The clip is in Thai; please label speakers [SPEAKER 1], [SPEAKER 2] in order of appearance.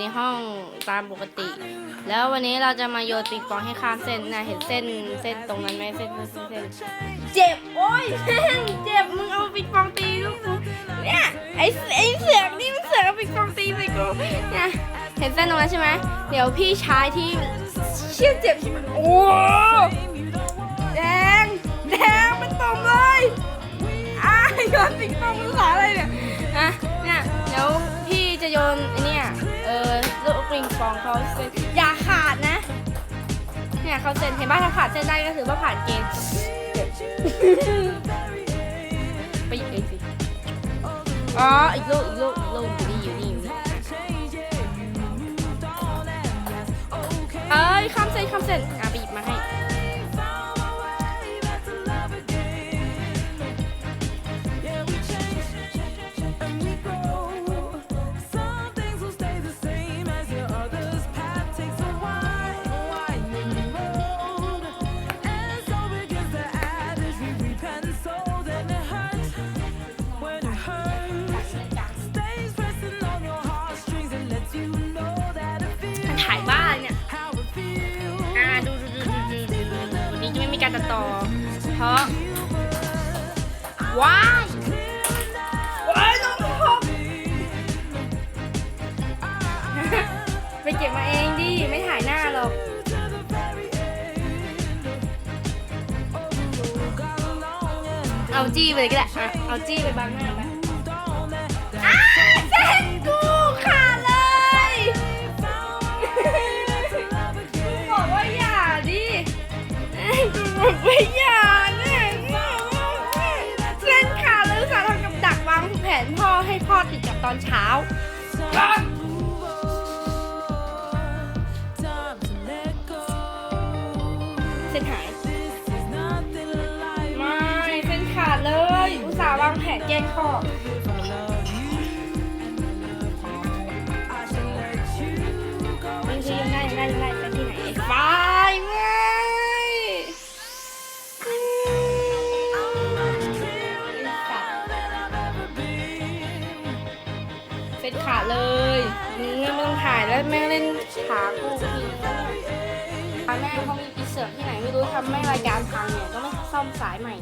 [SPEAKER 1] ในห้องตามปกติ แล้ววันนี้เราจะมาโยนปิงปองให้ข้ามเส้นนะเห็นเส้นเส้นตรงนั้นไหมเส้นเส้นเส้นเจ็บโอ้ยเจ็บมึงเอาปิงปองตีลูกกูเนี่ยไอ้ไอ้เสือกนี่มันเสือกเอาปิงปองตีใส่กูเนี่ยเห็นเส้นตรงนั้นใช่ไหมเดี๋ยวพี่ชายที่เชี่ยเจ็บใช่ไหมโอ้แดงแดงมันตรงเลยอ้ายโยนปิงปองภาษาอะไรเนี่ยอะเนี่ยเดี๋ยวพี่จะโยน งปองเขาเซ็นอย่าขาดนะ เนี่ยเขาเซ็นเห็นป่ะถ้าขาดเส้นได้ก็ถือว่าผ่านเกณฑ์ไปอีกเองสิอ๋ออีกลูกอีกลูกอีกลูกอยู่นี่อยู่นี่อยู่นี่เอ้ยข้ามเส้นข้ามเส้นอะ นี้จะไม่มีการตัดต่อ เพราะว้ายว้ายน้องพบไปเก็บมาเองดิ ไม่ถ่ายหน้าหรอกเอาจี้ไปเลยก็ได้อะเอาจี้ไปบังหน้าไปอ้าเส้น อนเช้า เส้นหาย ไม่เส้นขาดเลย อุตส่าห์วางแผนแกล้งพ่อบ นขาดเลยมึงไม่ต้องถ่ายแล้วแม่งเล่นขากูทีแล้วแม่เขามีปีเสือที่ไหนไม่รู้ทำให้รายการพังเนี่ยก็ไม่ซ่อมสายใหม่